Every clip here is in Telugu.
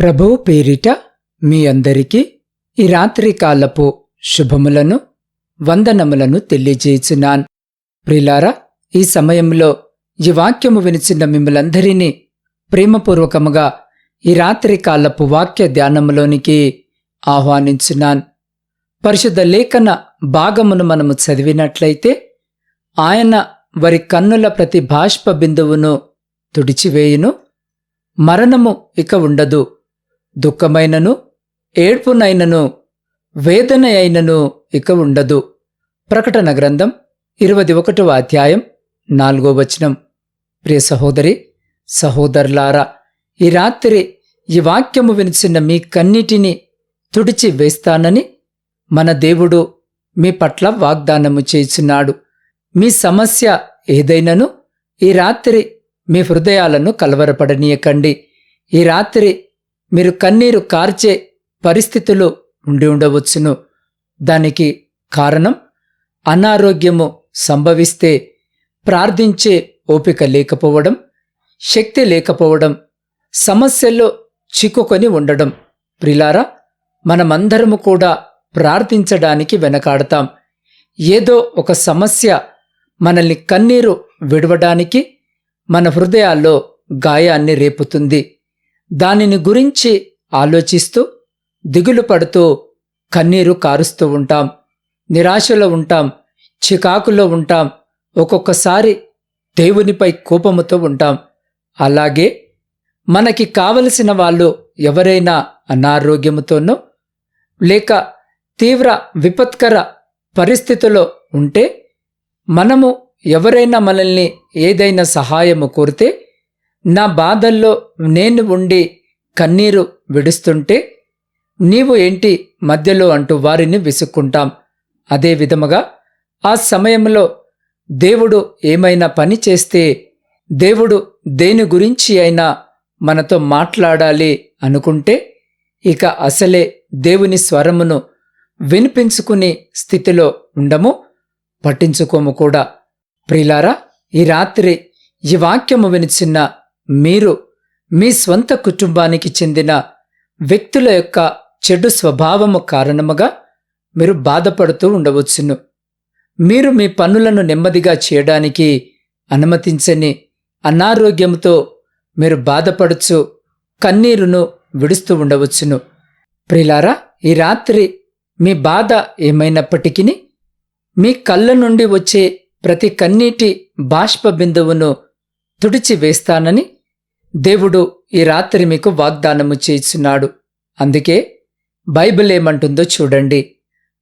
ప్రభువు పేరిట మీ అందరికీ ఈ రాత్రి కాలపు శుభములను వందనములను తెలియజేయుచున్నాన్. ప్రిలారా ఈ సమయంలో ఈ వాక్యము వినిచిన మిమ్మలందరినీ ప్రేమపూర్వకముగా ఈ రాత్రి కాలపు వాక్య ధ్యానములోనికి ఆహ్వానించున్నాన్. పరిశుద్ధ లేఖన భాగమును మనము చదివినట్లయితే ఆయన వారి కన్నుల ప్రతి బాష్ప బిందువును తుడిచివేయును మరణము ఇక ఉండదు. దుఃఖమైనను ఏడ్పునైనను వేదన అయినను ఇక ఉండదు. ప్రకటన గ్రంథం ఇరవై ఒకటవ అధ్యాయం నాలుగో వచనం. ప్రియ సహోదరి సహోదరులారా ఈ రాత్రి ఈ వాక్యము వినిచిన మీ కన్నిటిని తుడిచి వేస్తానని మన దేవుడు మీ పట్ల వాగ్దానము చేసినాడు మీ సమస్య ఏదైనను ఈ రాత్రి మీ హృదయాలను కలవరపడనీయకండి. ఈ రాత్రి మీరు కన్నీరు కార్చే పరిస్థితులు ఉండి ఉండవచ్చును. దానికి కారణం అనారోగ్యము సంభవిస్తే ప్రార్థించే ఓపిక లేకపోవడం శక్తి లేకపోవడం సమస్యల్లో చిక్కుకొని ఉండడం. ప్రిలారా మనమందరము కూడా ప్రార్థించడానికి వెనకాడతాం. ఏదో ఒక సమస్య మనల్ని కన్నీరు విడవడానికి మన హృదయాల్లో గాయాన్ని రేపుతుంది. దానిని గురించి ఆలోచిస్తూ దిగులు పడుతూ కన్నీరు కారుస్తూ ఉంటాం. నిరాశలో ఉంటాం. చికాకులో ఉంటాం. ఒక్కొక్కసారి దేవునిపై కోపముతో ఉంటాం. అలాగే మనకి కావలసిన వాళ్ళు ఎవరైనా అనారోగ్యముతోనో లేక తీవ్ర విపత్కర పరిస్థితిలో ఉంటే మనము ఎవరైనా మనల్ని ఏదైనా సహాయము కోరితే నా బాధల్లో నేను ఉండి కన్నీరు విడుస్తుంటే నీవు ఏంటి మధ్యలో అంటూ వారిని విసుక్కుంటాం. అదే విధముగా ఆ సమయంలో దేవుడు ఏమైనా పని చేస్తే దేవుడు దేని గురించి అయినా మనతో మాట్లాడాలి అనుకుంటే ఇక అసలే దేవుని స్వరమును వినిపించుకునే స్థితిలో ఉండము పట్టించుకోము కూడా. ప్రిలారా ఈ రాత్రి ఈ వాక్యము వినిచిన్న మీరు మీ స్వంత కుటుంబానికి చెందిన వ్యక్తుల యొక్క చెడు స్వభావము కారణముగా మీరు బాధపడుతూ ఉండవచ్చును. మీరు మీ పనులను నెమ్మదిగా చేయడానికి అనుమతించని అనారోగ్యంతో మీరు బాధపడుచు కన్నీరును విడుస్తూ ఉండవచ్చును. ప్రిలారా ఈ రాత్రి మీ బాధ ఏమైనప్పటికీ మీ కళ్ళ నుండి వచ్చే ప్రతి కన్నీటి బాష్ప బిందువును తుడిచివేస్తానని వేస్తానని దేవుడు ఈ రాత్రి మీకు వాగ్దానము చేస్తున్నాడు అందుకే బైబిల్ ఏమంటుందో చూడండి.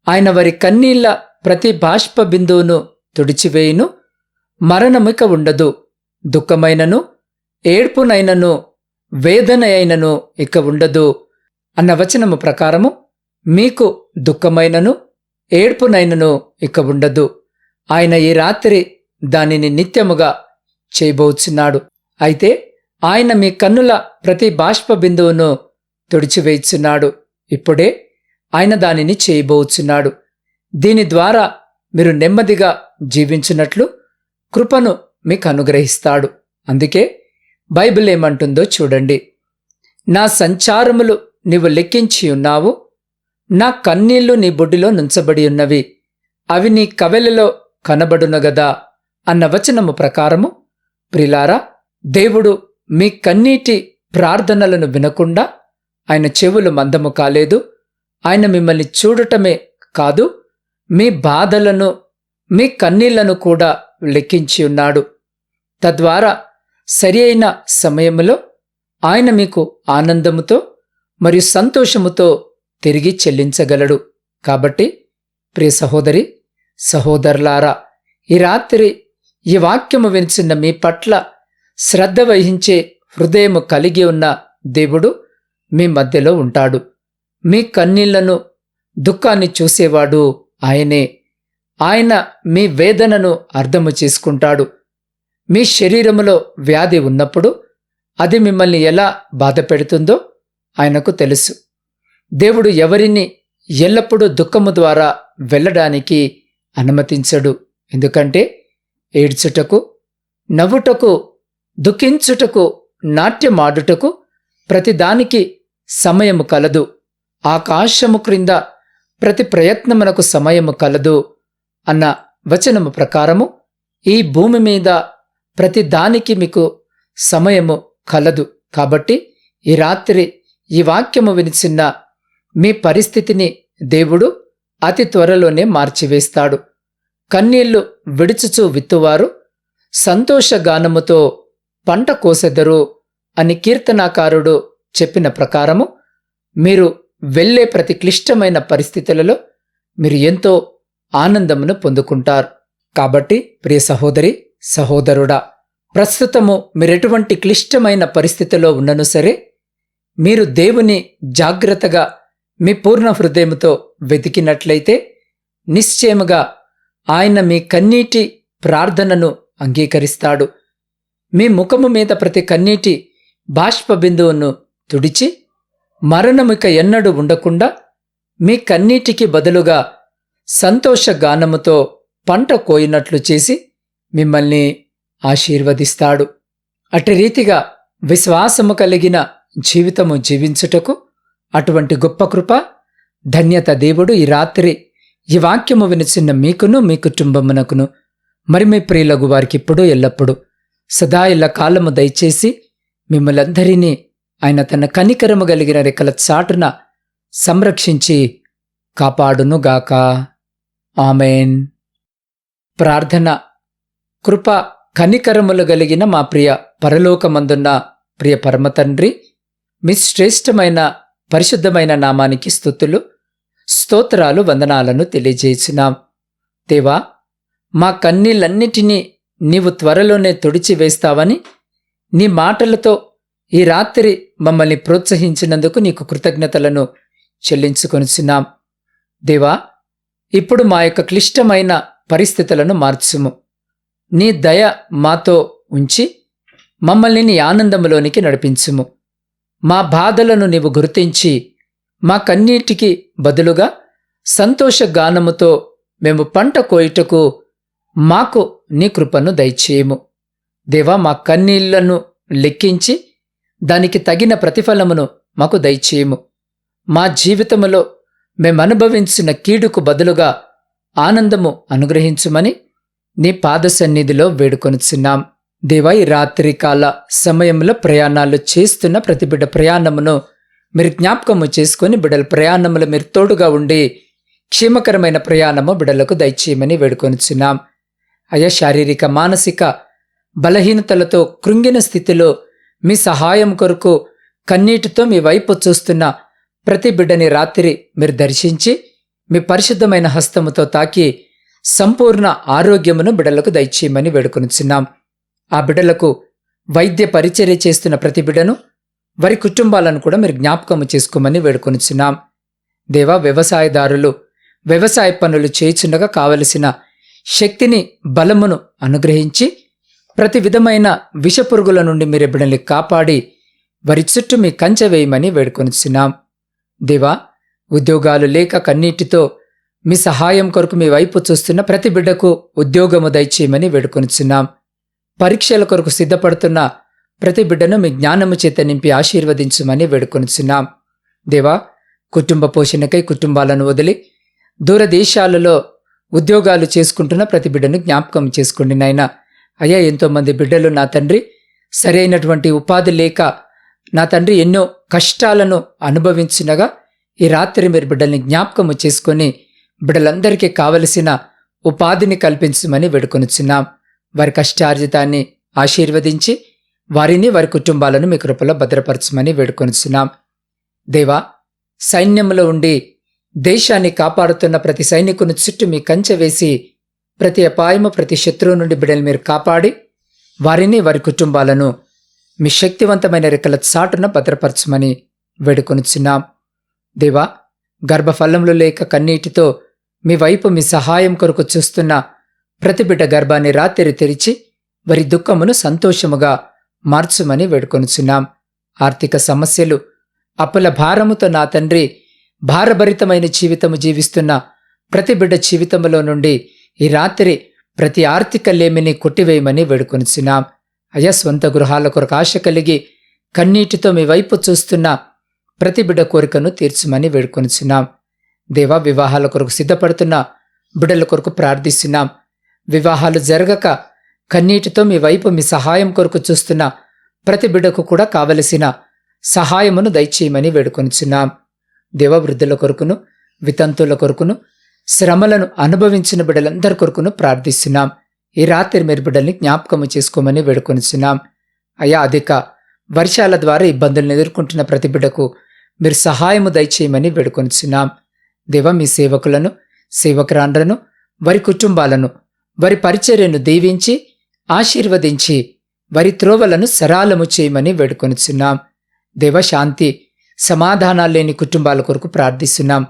ఆయన వారి కన్నీళ్ళ ప్రతి బాష్ప బిందువును తుడిచివేయును మరణమిక ఉండదు. దుఃఖమైనను ఏడ్పునైనను వేదన అయినను ఇక ఉండదు. అన్న వచనము ప్రకారము మీకు దుఃఖమైనను ఏడ్పునైనను ఇక ఉండదు. ఆయన ఈ రాత్రి దానిని నిత్యముగా చేయబోచున్నాడు. అయితే ఆయన మీ కన్నుల ప్రతి బాష్ప బిందువును తుడిచివేయుచున్నాడు. ఇప్పుడే ఆయన దానిని చేయబోచున్నాడు. దీని ద్వారా మీరు నెమ్మదిగా జీవించినట్లు కృపను మీకు అనుగ్రహిస్తాడు. అందుకే బైబిల్ ఏమంటుందో చూడండి. నా సంచారములు నీవు లెక్కించి ఉన్నావు. నా కన్నీళ్ళు నీ బొడ్డిలో నుంచబడి ఉన్నవి. అవి నీ కవెలలో కనబడునగదా అన్న వచనము ప్రకారము ప్రిలారా దేవుడు మీ కన్నీటి ప్రార్థనలను వినకుండా ఆయన చెవులు మందము కాలేదు. ఆయన మిమ్మల్ని చూడటమే కాదు మీ బాధలను మీ కన్నీళ్ళను కూడా లెక్కించి ఉన్నాడు. తద్వారా సరి అయిన సమయంలో ఆయన మీకు ఆనందముతో మరియు సంతోషముతో తిరిగి చెల్లించగలడు. కాబట్టి ప్రియ సహోదరి సహోదరులారా ఈ రాత్రి ఈ వాక్యము వినిచిన మీ పట్ల శ్రద్ధ వహించే హృదయము కలిగి ఉన్న దేవుడు మీ మధ్యలో ఉంటాడు. మీ కన్నీళ్ళను దుఃఖాన్ని చూసేవాడు ఆయనే. ఆయన మీ వేదనను అర్థము చేసుకుంటాడు. మీ శరీరములో వ్యాధి ఉన్నప్పుడు అది మిమ్మల్ని ఎలా బాధ పెడుతుందో ఆయనకు తెలుసు. దేవుడు ఎవరిని ఎల్లప్పుడూ దుఃఖము ద్వారా వెళ్ళడానికి అనుమతించడు. ఎందుకంటే ఏడ్చుటకు నవ్వుటకు దుఃఖించుటకు నాట్యమాడుటకు ప్రతిదానికి సమయము కలదు. ఆకాశము క్రింద ప్రతి ప్రయత్నమునకు సమయము కలదు అన్న వచనము ప్రకారము ఈ భూమి మీద ప్రతి దానికి మీకు సమయము కలదు. కాబట్టి ఈ రాత్రి ఈ వాక్యము వినిచిన్న మీ పరిస్థితిని దేవుడు అతి త్వరలోనే మార్చివేస్తాడు. కన్నీళ్ళు విడుచుచూ విత్తువారు సంతోషగానముతో పంట కోసెదరు అని కీర్తనాకారుడు చెప్పిన ప్రకారము మీరు వెళ్ళే ప్రతి క్లిష్టమైన పరిస్థితులలో మీరు ఎంతో ఆనందమును పొందుకుంటారు. కాబట్టి ప్రియ సహోదరి సహోదరుడా ప్రస్తుతము మీరెటువంటి క్లిష్టమైన పరిస్థితిలో ఉన్నను సరే మీరు దేవుని జాగ్రత్తగా మీ పూర్ణ హృదయముతో వెతికినట్లయితే నిశ్చయముగా ఆయన మీ కన్నీటి ప్రార్థనను అంగీకరిస్తాడు. మీ ముఖము మీద ప్రతి కన్నీటి బాష్ప బిందువును తుడిచి మరణమిక ఎన్నడూ ఉండకుండా మీ కన్నీటికి బదులుగా సంతోష గానముతో పంట కోయినట్లు చేసి మిమ్మల్ని ఆశీర్వదిస్తాడు. అటు రీతిగా విశ్వాసము కలిగిన జీవితము జీవించుటకు అటువంటి గొప్ప కృప ధన్యత దేవుడు ఈ రాత్రి ఈ వాక్యము వినిచిన్న మీకును మీ కుటుంబమునకును మరి మీ ప్రియులగు వారికి ఇప్పుడు ఎల్లప్పుడూ సదా ఇలా కాలము దయచేసి మిమ్మలందరినీ ఆయన తన కనికరము కలిగిన రెక్కల చాటున సంరక్షించి కాపాడునుగాక. ఆమెన్. ప్రార్థన. కృప కనికరములు కలిగిన మా ప్రియ పరలోకమందున్న ప్రియ పరమతండ్రి మీ శ్రేష్టమైన పరిశుద్ధమైన నామానికి స్థుతులు స్తోత్రాలు వందనాలను తెలియజేసినాం. దేవా మా కన్నీళ్ళన్నిటినీ నీవు త్వరలోనే తుడిచివేస్తావని నీ మాటలతో ఈ రాత్రి మమ్మల్ని ప్రోత్సహించినందుకు నీకు కృతజ్ఞతలను చెల్లించుకొనిచున్నాం. దేవా ఇప్పుడు మా యొక్క క్లిష్టమైన పరిస్థితులను మార్చుము. నీ దయ మాతో ఉంచి మమ్మల్ని నీ ఆనందములోనికి నడిపించుము. మా బాధలను నీవు గుర్తించి మా కన్నీటికి బదులుగా సంతోష గానముతో మేము పంట కోయుటకు మాకు నీ కృపను దయచేయము. దేవా మా కన్నీళ్ళను లెక్కించి దానికి తగిన ప్రతిఫలమును మాకు దయచేయము. మా జీవితములో మేమనుభవించిన కీడుకు బదులుగా ఆనందము అనుగ్రహించుమని నీ పాద సన్నిధిలో వేడుకొనుచున్నాం. దేవా ఈ రాత్రికాల సమయంలో ప్రయాణాలు చేస్తున్న ప్రతి బిడ్డ ప్రయాణమును మీరు జ్ఞాపకము చేసుకొని బిడ్డల ప్రయాణములు మీరు తోడుగా ఉండి క్షేమకరమైన ప్రయాణము బిడ్డలకు దయచేయమని వేడుకొనుచున్నాం. అయా శారీరక మానసిక బలహీనతలతో కృంగిన స్థితిలో మీ సహాయం కొరకు కన్నీటితో మీ వైపు చూస్తున్న ప్రతి బిడ్డని రాత్రి మీరు దర్శించి మీ పరిశుద్ధమైన హస్తముతో తాకి సంపూర్ణ ఆరోగ్యమును బిడ్డలకు దయచేయమని వేడుకొనిచున్నాం. ఆ బిడ్డలకు వైద్య పరిచర్య చేస్తున్న ప్రతి బిడ్డను వారి కుటుంబాలను కూడా మీరు జ్ఞాపకము చేసుకోమని వేడుకొనిచున్నాం. దేవా వ్యవసాయదారులు వ్యవసాయ పనులు చేయుచుండగా కావలసిన శక్తిని బలమును అనుగ్రహించి ప్రతి విధమైన విషపురుగుల నుండి మీరు బిడ్డల్ని కాపాడి వారి చుట్టూ మీ కంచె వేయమని వేడుకొనిచున్నాం. దేవా ఉద్యోగాలు లేక కన్నీటితో మీ సహాయం కొరకు మీ వైపు చూస్తున్న ప్రతి బిడ్డకు ఉద్యోగము దయచేయమని వేడుకొనిచున్నాం. పరీక్షల కొరకు సిద్ధపడుతున్న ప్రతి బిడ్డను మీ జ్ఞానము చేత నింపి ఆశీర్వదించమని వేడుకొనిచున్నాం. దేవా కుటుంబ పోషణకై కుటుంబాలను వదిలి దూరదేశాలలో ఉద్యోగాలు చేసుకుంటున్న ప్రతి బిడ్డను జ్ఞాపకం చేసుకోండి నాయన. అయ్యా ఎంతోమంది బిడ్డలు నా తండ్రి. సరైనటువంటి ఉపాధి లేక నా తండ్రి ఎన్నో కష్టాలను అనుభవించినగా ఈ రాత్రి మీరు బిడ్డల్ని జ్ఞాపకము చేసుకొని బిడ్డలందరికీ కావలసిన ఉపాధిని కల్పించమని వేడుకొనిచున్నాం. వారి కష్టార్జితాన్ని ఆశీర్వదించి వారిని వారి కుటుంబాలను మీ కృపలో భద్రపరచమని వేడుకొనిచున్నాం. దేవా సైన్యంలో ఉండి దేశాన్ని కాపాడుతున్న ప్రతి సైనికుని చుట్టూ మీ కంచె వేసి ప్రతి అపాయము ప్రతి శత్రువు నుండి బిడ్డలు మీరు కాపాడి వారిని వారి కుటుంబాలను మీ శక్తివంతమైన రెక్కల చాటున భద్రపరచమని వేడుకొనిచున్నాం. దేవా గర్భఫలంలో లేక కన్నీటితో మీ వైపు మీ సహాయం కొరకు చూస్తున్న ప్రతి బిడ్డ గర్భాన్ని రాత్రి తెరిచి వారి దుఃఖమును సంతోషముగా మార్చుమని వేడుకొనుచున్నాం. ఆర్థిక సమస్యలు అప్పుల భారముతో నా తండ్రి భారభరితమైన జీవితము జీవిస్తున్న ప్రతి బిడ్డ జీవితములో నుండి ఈ రాత్రి ప్రతి ఆర్థిక లేమిని కొట్టివేయమని వేడుకొనిచున్నాం. అయ్యా స్వంత గృహాల కొరకు ఆశ కలిగి కన్నీటితో మీ వైపు చూస్తున్న ప్రతి బిడ్డ కోరికను తీర్చమని వేడుకొనిచున్నాం. దేవా వివాహాల కొరకు సిద్ధపడుతున్న బిడ్డల కొరకు ప్రార్థిస్తున్నాం. వివాహాలు జరగక కన్నీటితో మీ వైపు మీ సహాయం కొరకు చూస్తున్న ప్రతి బిడ్డకు కూడా కావలసిన సహాయమును దయచేయమని వేడుకొనిచున్నాం. దేవవృద్ధుల కొరకును వితంతుల కొరకును శ్రమలను అనుభవించిన బిడ్డలందరి కొరకును ప్రార్థిస్తున్నాం. ఈ రాత్రి మీరు బిడ్డల్ని జ్ఞాపకము చేసుకోమని వేడుకొనిచున్నాం. అయా అధిక వర్షాల ద్వారా ఇబ్బందులను ఎదుర్కొంటున్న ప్రతి బిడ్డకు మీరు సహాయము దయచేయమని వేడుకొనిచున్నాం. దేవ మీ సేవకులను సేవకురాండ్రను వారి కుటుంబాలను వారి పరిచర్యను దీవించి ఆశీర్వదించి వారి త్రోవలను సరాలము చేయమని వేడుకొనిచున్నాం. దేవ శాంతి సమాధానాలు లేని కుటుంబాల కొరకు ప్రార్థిస్తున్నాం.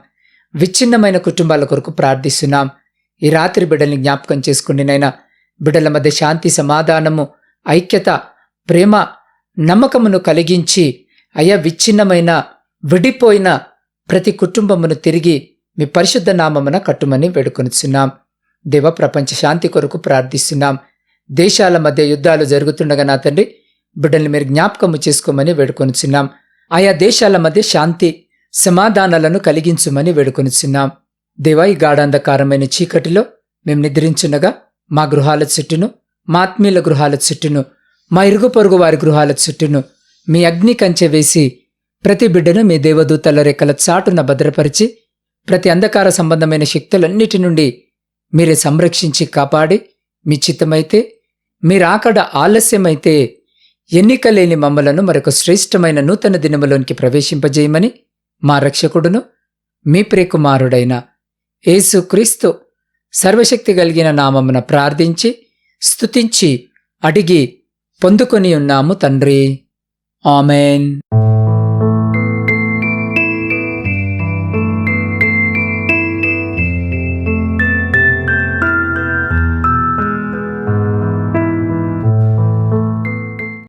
విచ్ఛిన్నమైన కుటుంబాల కొరకు ప్రార్థిస్తున్నాం. ఈ రాత్రి బిడ్డల్ని జ్ఞాపకం చేసుకుని నైనా బిడ్డల మధ్య శాంతి సమాధానము ఐక్యత ప్రేమ నమ్మకమును కలిగించి అయ్యా విచ్ఛిన్నమైన విడిపోయిన ప్రతి కుటుంబమును తిరిగి మీ పరిశుద్ధ నామమున కట్టుమని వేడుకొనిచున్నాం. దేవ ప్రపంచ శాంతి కొరకు ప్రార్థిస్తున్నాం. దేశాల మధ్య యుద్ధాలు జరుగుతుండగా నా తండ్రి బిడ్డల్ని మీరు జ్ఞాపకము చేసుకోమని వేడుకొనిచున్నాం. ఆయా దేశాల మధ్య శాంతి సమాధానాలను కలిగించుమని వేడుకొనిచున్నాం. దేవా ఈ గాఢాంధకారమైన చీకటిలో మేము నిద్రించుండగా మా గృహాల చుట్టూను మా ఆత్మీయుల గృహాల చుట్టూను మా ఇరుగు పొరుగు వారి గృహాల చుట్టూను మీ అగ్ని కంచె వేసి ప్రతి బిడ్డను మీ దేవదూతల రెక్కల చాటున భద్రపరిచి ప్రతి అంధకార సంబంధమైన శక్తులన్నిటి నుండి మీరే సంరక్షించి కాపాడి మీ చిత్తమైతే మీరాకడ ఆలస్యమైతే ఎన్నిక లేని మమ్మలను మరొక శ్రేష్టమైన నూతన దినములోనికి ప్రవేశింపజేయమని మా రక్షకుడును మీ ప్రియకుమారుడైన యేసుక్రీస్తు సర్వశక్తి కలిగిన నామమున ప్రార్థించి స్తుతించి అడిగి పొందుకొని ఉన్నాము తండ్రి. ఆమెన్.